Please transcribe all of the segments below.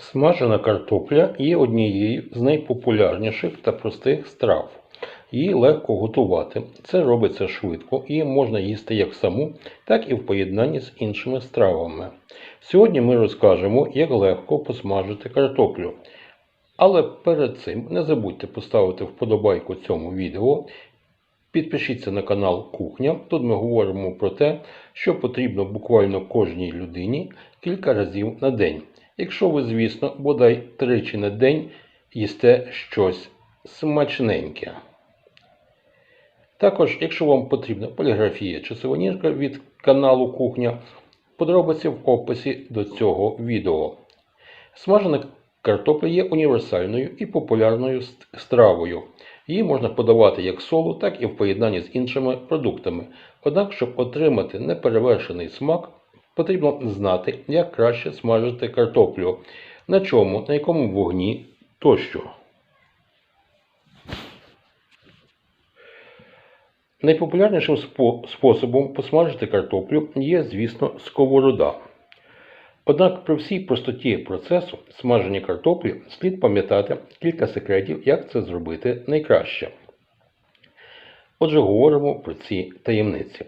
Смажена картопля є однією з найпопулярніших та простих страв. Її легко готувати. Це робиться швидко і можна їсти як саму, так і в поєднанні з іншими стравами. Сьогодні ми розкажемо, як легко посмажити картоплю. Але перед цим не забудьте поставити вподобайку цьому відео. Підпишіться на канал Кухня. Тут ми говоримо про те, що потрібно буквально кожній людині кілька разів на день. Якщо ви, звісно, бодай тричі на день їсте щось смачненьке. Також, якщо вам потрібна поліграфія чи сувенірка від каналу Кухня, подробиці в описі до цього відео. Смажена картопля є універсальною і популярною стравою. Її можна подавати як соло, так і в поєднанні з іншими продуктами. Однак, щоб отримати неперевершений смак, потрібно знати, як краще смажити картоплю, на чому, на якому вогні тощо. Найпопулярнішим способом посмажити картоплю є, звісно, сковорода. Однак при всій простоті процесу смаження картоплі слід пам'ятати кілька секретів, як це зробити найкраще. Отже, говоримо про ці таємниці.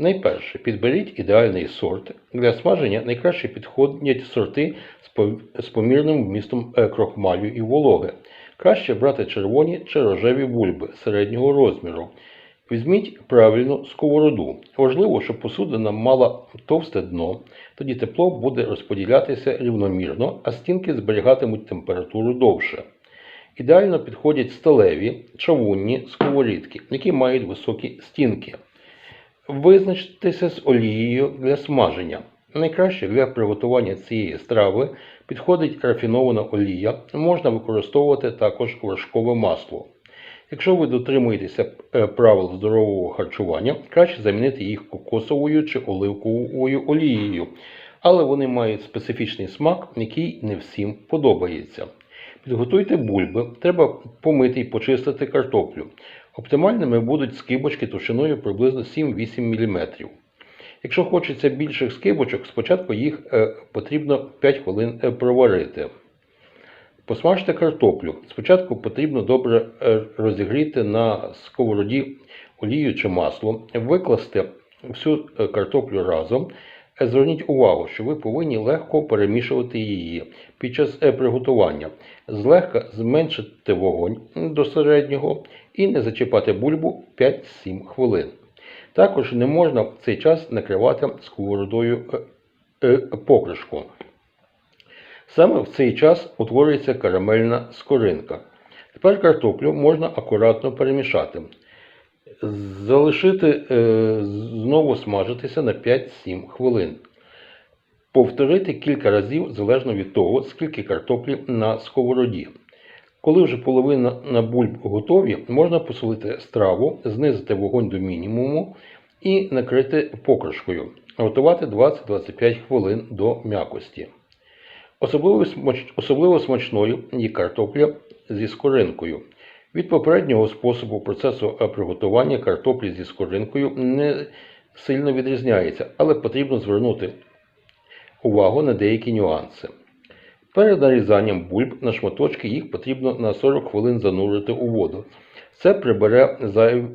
Найперше, підберіть ідеальний сорт. Для смаження найкраще підходять сорти з помірним вмістом е, крохмалю і вологи. Краще брати червоні чи рожеві бульби середнього розміру. Візьміть правильну сковороду. Важливо, щоб посудина мала товсте дно, тоді тепло буде розподілятися рівномірно, а стінки зберігатимуть температуру довше. Ідеально підходять сталеві, чавунні сковорідки, які мають високі стінки. Визначтеся з олією для смаження. Найкраще для приготування цієї страви підходить рафінована олія, можна використовувати також вершкове масло. Якщо ви дотримуєтеся е, правил здорового харчування, краще замінити їх кокосовою чи оливковою олією, але вони мають специфічний смак, який не всім подобається. Підготуйте бульби, треба помити і почистити картоплю. Оптимальними будуть скибочки товщиною приблизно 7-8 мм. Якщо хочеться більших скибочок, спочатку їх е, потрібно 5 хвилин е, проварити. Посмажте картоплю. Спочатку потрібно добре е, розігріти на сковороді олію чи масло, викласти всю картоплю разом. Зверніть увагу, що ви повинні легко перемішувати її під час е, приготування. Злегка зменшити вогонь до середнього і не зачіпати бульбу 5-7 хвилин. Також не можна в цей час накривати сковородою е, е, покришку. Саме в цей час утворюється карамельна скоринка. Тепер картоплю можна акуратно перемішати. Залишити е, знову смажитися на 5-7 хвилин. Повторити кілька разів залежно від того, скільки картоплі на сковороді. Коли вже половина на бульб готові, можна посолити страву, знизити вогонь до мінімуму і накрити покришкою. Готувати 20-25 хвилин до м'якості. Особливо смачною є картопля зі скоринкою. Від попереднього способу процесу е, приготування картоплі зі скоринкою не сильно відрізняється, але потрібно звернути увагу на деякі нюанси. Перед нарізанням бульб на шматочки їх потрібно на 40 хвилин занурити у воду. Це прибере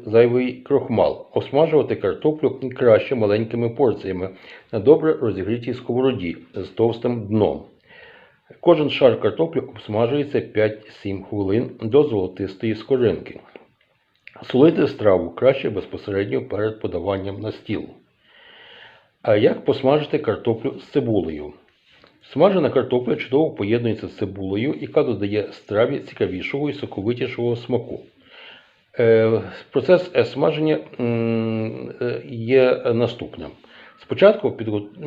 зайвий крохмал. Осмажувати картоплю краще маленькими порціями на добре розігрітій сковороді з товстим дном. Кожен шар картоплі обсмажується 5-7 хвилин до золотистої скоринки. Солити страву краще безпосередньо перед подаванням на стіл. А як посмажити картоплю з цибулею? Смажена картопля чудово поєднується з цибулею, яка додає страві цікавішого і соковитішого смаку. Е, Процес е, смаження е, є наступним. Спочатку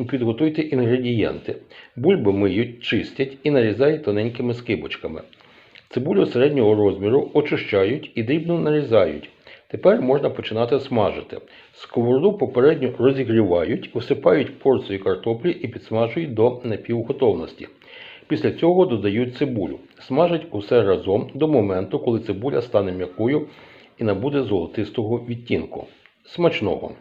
підготуйте інгредієнти. Бульби миють, чистять і нарізають тоненькими скибочками. Цибулю середнього розміру очищають і дрібно нарізають. Тепер можна починати смажити. Сковороду попередньо розігрівають, висипають порцію картоплі і підсмажують до напівготовності. Після цього додають цибулю. Смажать усе разом до моменту, коли цибуля стане м'якою і набуде золотистого відтінку. Смачного!